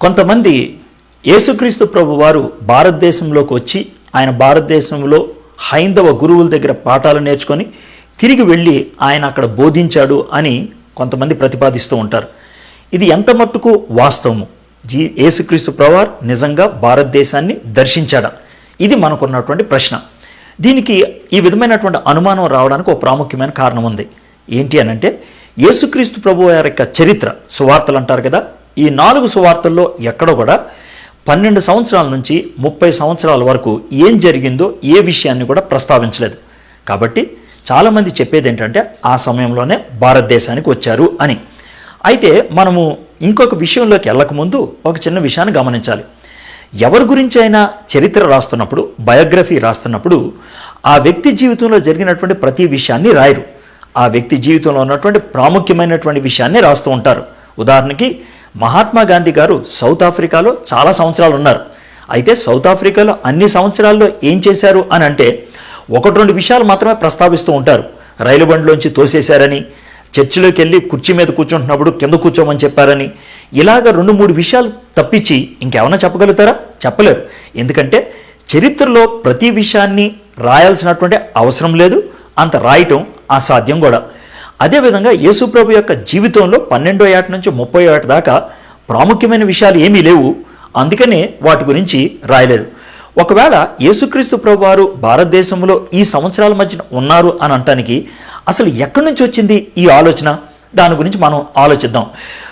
కొంతమంది యేసుక్రీస్తు ప్రభు వారు భారతదేశంలోకి వచ్చి ఆయన భారతదేశంలో హైందవ గురువుల దగ్గర పాఠాలు నేర్చుకొని తిరిగి వెళ్ళి ఆయన అక్కడ బోధించాడు అని కొంతమంది ప్రతిపాదిస్తూ ఉంటారు. ఇది ఎంత మట్టుకు వాస్తవము? జీ యేసుక్రీస్తు ప్రభువారు నిజంగా భారతదేశాన్ని దర్శించాడా? ఇది మనకున్నటువంటి ప్రశ్న. దీనికి ఈ విధమైనటువంటి అనుమానం రావడానికి ఒక ప్రాముఖ్యమైన కారణం ఉంది. ఏంటి అని అంటే యేసుక్రీస్తు ప్రభు వారి యొక్క చరిత్ర సువార్తలు అంటారు కదా ఈ నాలుగు సువార్తల్లో ఎక్కడ కూడా పన్నెండు సంవత్సరాల నుంచి ముప్పై సంవత్సరాల వరకు ఏం జరిగిందో ఏ విషయాన్ని కూడా ప్రస్తావించలేదు. కాబట్టి చాలామంది చెప్పేది ఏంటంటే ఆ సమయంలోనే భారతదేశానికి వచ్చారు అని. అయితే మనము ఇంకొక విషయంలోకి వెళ్ళకముందు ఒక చిన్న విషయాన్ని గమనించాలి. ఎవరి గురించి అయినా చరిత్ర రాస్తున్నప్పుడు బయోగ్రఫీ రాస్తున్నప్పుడు ఆ వ్యక్తి జీవితంలో జరిగినటువంటి ప్రతి విషయాన్ని రాయరు. ఆ వ్యక్తి జీవితంలో ఉన్నటువంటి ప్రాముఖ్యమైనటువంటి విషయాన్ని రాస్తూ ఉంటారు. ఉదాహరణకి మహాత్మా గాంధీ గారు సౌత్ ఆఫ్రికాలో చాలా సంవత్సరాలు ఉన్నారు. అయితే సౌత్ ఆఫ్రికాలో అన్ని సంవత్సరాల్లో ఏం చేశారు అని అంటే ఒకటి రెండు విషయాలు మాత్రమే ప్రస్తావిస్తూ ఉంటారు. రైలు బండిలోంచి తోసేశారని చర్చిలోకి వెళ్ళి కుర్చీ మీద కూర్చుంటున్నప్పుడు కింద కూర్చోమని చెప్పారని ఇలాగ రెండు మూడు విషయాలు తప్పించి ఇంకేమైనా చెప్పగలుగుతారా? చెప్పలేరు. ఎందుకంటే చరిత్రలో ప్రతి విషయాన్ని రాయాల్సినటువంటి అవసరం లేదు. అంత రాయటం అసాధ్యం కూడా. అదేవిధంగా యేసుప్రభు యొక్క జీవితంలో పన్నెండో ఏట నుంచి ముప్పై ఏట దాకా ప్రాముఖ్యమైన విషయాలు ఏమీ లేవు. అందుకనే వాటి గురించి రాయలేదు. ఒకవేళ యేసుక్రీస్తు ప్రభు వారు భారతదేశంలో ఈ సంవత్సరాల మధ్యన ఉన్నారు అని అనటానికి అసలు ఎక్కడి నుంచి వచ్చింది ఈ ఆలోచన? దాని గురించి మనం ఆలోచిద్దాం.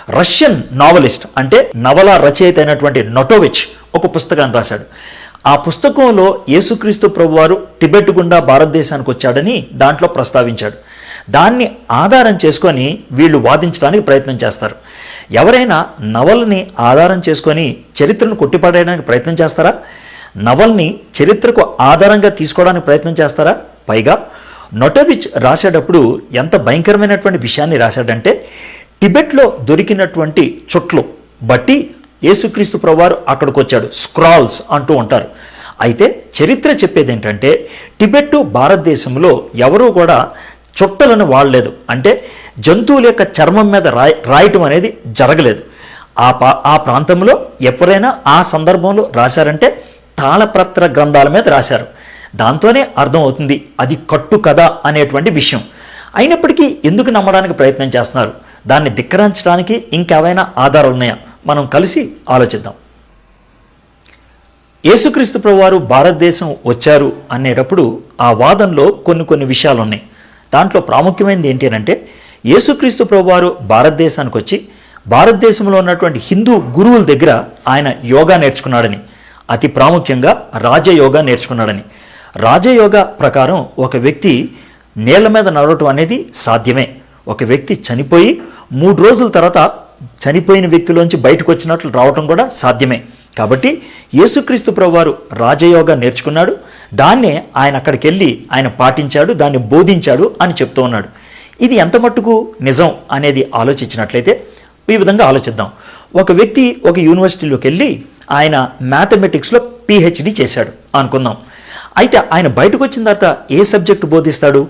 రష్యన్ నావలిస్ట్ అంటే నవల రచయిత అయినటువంటి నొటోవిచ్ ఒక పుస్తకాన్ని రాశాడు. ఆ పుస్తకంలో యేసుక్రీస్తు ప్రభువారు టిబెట్ గుండా భారతదేశానికి వచ్చాడని దాంట్లో ప్రస్తావించాడు. దాన్ని ఆధారం చేసుకొని వీళ్ళు వాదించడానికి ప్రయత్నం చేస్తారు. ఎవరైనా నవలని ఆధారం చేసుకొని చరిత్రను కొట్టిపడేయడానికి ప్రయత్నం చేస్తారా? నవల్ని చరిత్రకు ఆధారంగా తీసుకోవడానికి ప్రయత్నం చేస్తారా? పైగా నొటవిచ్ రాసేటప్పుడు ఎంత భయంకరమైనటువంటి విషయాన్ని రాశాడంటే టిబెట్లో దొరికినటువంటి చుట్లు బట్టి యేసుక్రీస్తు ప్రభువారు అక్కడికి వచ్చాడు స్క్రాల్స్ అంటూ ఉంటారు. అయితే చరిత్ర చెప్పేది ఏంటంటే టిబెట్ భారతదేశంలో ఎవరూ కూడా చుట్టలను వాడలేదు. అంటే జంతువుల యొక్క చర్మం మీద రాయ రాయటం అనేది జరగలేదు. ఆ పా ఆ ప్రాంతంలో ఎవరైనా ఆ సందర్భంలో రాశారంటే తాళపత్ర గ్రంథాల మీద రాశారు. దాంతోనే అర్థమవుతుంది అది కట్టు కథ అనేటువంటి విషయం. అయినప్పటికీ ఎందుకు నమ్మడానికి ప్రయత్నం చేస్తున్నారు? దాన్ని ధిక్కరించడానికి ఇంకేమైనా ఆధారాలు ఉన్నాయా? మనం కలిసి ఆలోచిద్దాం. యేసుక్రీస్తు ప్రభువారు భారతదేశం వచ్చారు అనేటప్పుడు ఆ వాదనలో కొన్ని కొన్ని విషయాలు ఉన్నాయి దాంట్లో ప్రాముఖ్యమైనది ఏంటి అంటే యేసుక్రీస్తు ప్రభువారు భారతదేశానికి వచ్చి భారతదేశంలో ఉన్నటువంటి హిందూ గురువుల దగ్గర ఆయన యోగా నేర్చుకున్నాడని అతి ప్రాముఖ్యంగా రాజయోగా నేర్చుకున్నాడని. రాజయోగా ప్రకారం ఒక వ్యక్తి నేల మీద నడవటం అనేది సాధ్యమే. ఒక వ్యక్తి చనిపోయి మూడు రోజుల తర్వాత చనిపోయిన వ్యక్తిలోంచి బయటకు వచ్చినట్లు రావటం కూడా సాధ్యమే. కాబట్టి యేసుక్రీస్తు ప్రభువారు రాజయోగా నేర్చుకున్నాడు. దాన్నే ఆయన అక్కడికి వెళ్ళి ఆయన పాటించాడు దాన్ని బోధించాడు అని చెప్తూ ఉన్నాడు. ఇది ఎంత మట్టుకు నిజం అనేది ఆలోచించినట్లయితే ఈ విధంగా ఆలోచిద్దాం. ఒక వ్యక్తి ఒక యూనివర్సిటీలోకి వెళ్ళి ఆయన మ్యాథమెటిక్స్లో పిహెచ్డి చేశాడు అనుకుందాం. అయితే ఆయన బయటకు వచ్చిన తర్వాత ఏ సబ్జెక్టు బోధిస్తాడు?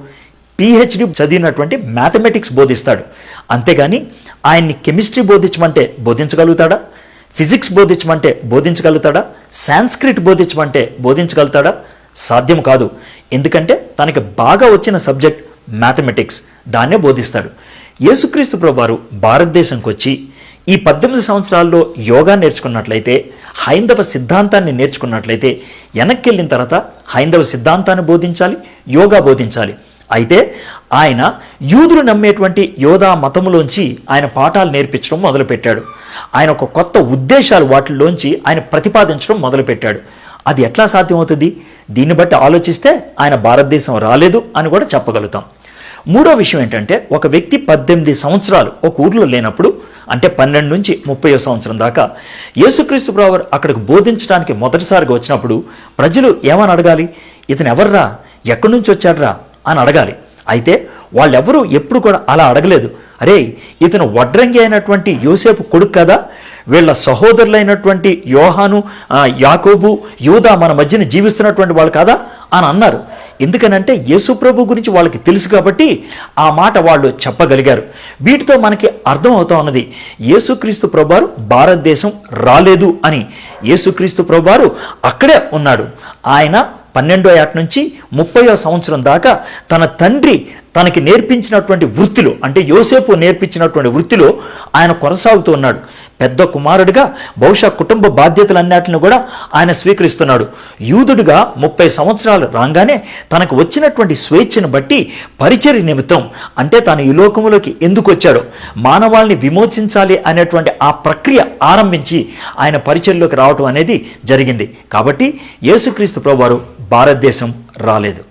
పిహెచ్డి చదివినటువంటి మ్యాథమెటిక్స్ బోధిస్తాడు. అంతేగాని ఆయన్ని కెమిస్ట్రీ బోధించమంటే బోధించగలుగుతాడా? ఫిజిక్స్ బోధించమంటే బోధించగలుగుతాడా? సాంస్క్రిట్ బోధించమంటే బోధించగలుగుతాడా? సాధ్యం కాదు. ఎందుకంటే తనకి బాగా వచ్చిన సబ్జెక్ట్ మ్యాథమెటిక్స్. దాన్నే బోధిస్తాడు. యేసుక్రీస్తు ప్రభువారు భారతదేశంకి వచ్చి ఈ పద్దెనిమిది సంవత్సరాల్లో యోగా నేర్చుకున్నట్లయితే హైందవ సిద్ధాంతాన్ని నేర్చుకున్నట్లయితే వెనక్కి వెళ్ళిన తర్వాత హైందవ సిద్ధాంతాన్ని బోధించాలి యోగా బోధించాలి. అయితే ఆయన యూదులు నమ్మేటువంటి యోధా మతములోంచి ఆయన పాఠాలు నేర్పించడం మొదలుపెట్టాడు. ఆయన ఒక కొత్త ఉద్దేశాలు వాటిల్లోంచి ఆయన ప్రతిపాదించడం మొదలుపెట్టాడు. అది ఎట్లా సాధ్యమవుతుంది? దీన్ని బట్టి ఆలోచిస్తే ఆయన భారతదేశం రాలేదు అని కూడా చెప్పగలుగుతాం. మూడో విషయం ఏంటంటే ఒక వ్యక్తి పద్దెనిమిది సంవత్సరాలు ఒక ఊర్లో లేనప్పుడు అంటే పన్నెండు నుంచి ముప్పై సంవత్సరం దాకా యేసుక్రీస్తు బ్రావర్ అక్కడికి బోధించడానికి మొదటిసారిగా వచ్చినప్పుడు ప్రజలు ఏమని అడగాలి? ఇతను ఎవర్రా? ఎక్కడి నుంచి వచ్చాడ్రా? అని అడగాలి. అయితే వాళ్ళెవరూ ఎప్పుడు కూడా అలా అడగలేదు. అరే ఇతను వడ్రంగి అయినటువంటి యూసేపు కొడుకు కదా వీళ్ళ సహోదరులైనటువంటి యోహాను యాకోబు యూదా మన మధ్యన జీవిస్తున్నటువంటి వాళ్ళు కాదా అని అన్నారు. ఎందుకనంటే యేసుప్రభు గురించి వాళ్ళకి తెలుసు కాబట్టి ఆ మాట వాళ్ళు చెప్పగలిగారు. వీటితో మనకి అర్థం అవుతా ఉన్నది యేసుక్రీస్తు ప్రభువారు భారతదేశం రాలేదు అని. యేసుక్రీస్తు ప్రభువారు అక్కడే ఉన్నాడు. ఆయన పన్నెండో ఏట నుంచి ముప్పయో సంవత్సరం దాకా తన తండ్రి తనకి నేర్పించినటువంటి వృత్తిలో అంటే యోసేపు నేర్పించినటువంటి వృత్తిలో ఆయన కొనసాగుతూ ఉన్నాడు. పెద్ద కుమారుడిగా బహుశా కుటుంబ బాధ్యతలన్నిటిని కూడా ఆయన స్వీకరిస్తున్నాడు. యూదుడిగా ముప్పై సంవత్సరాలు రాగానే తనకు వచ్చినటువంటి స్వేచ్ఛను బట్టి పరిచర్య నిమిత్తం అంటే తాను ఈ లోకములోకి ఎందుకు వచ్చాడో మానవాళ్ళని విమోచించాలి అనేటువంటి ఆ ప్రక్రియ ఆరంభించి ఆయన పరిచర్యలోకి రావటం అనేది జరిగింది. కాబట్టి యేసుక్రీస్తు ప్రభువారు భారతదేశం రాలేదు.